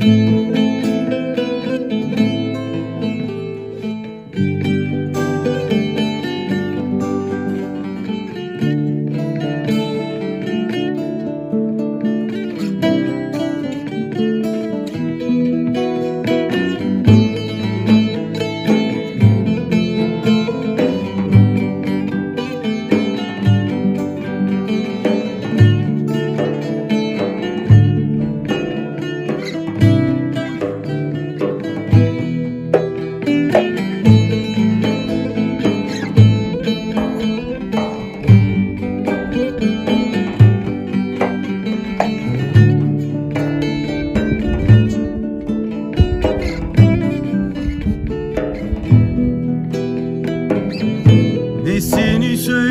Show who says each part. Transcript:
Speaker 1: thank you Nesini söyle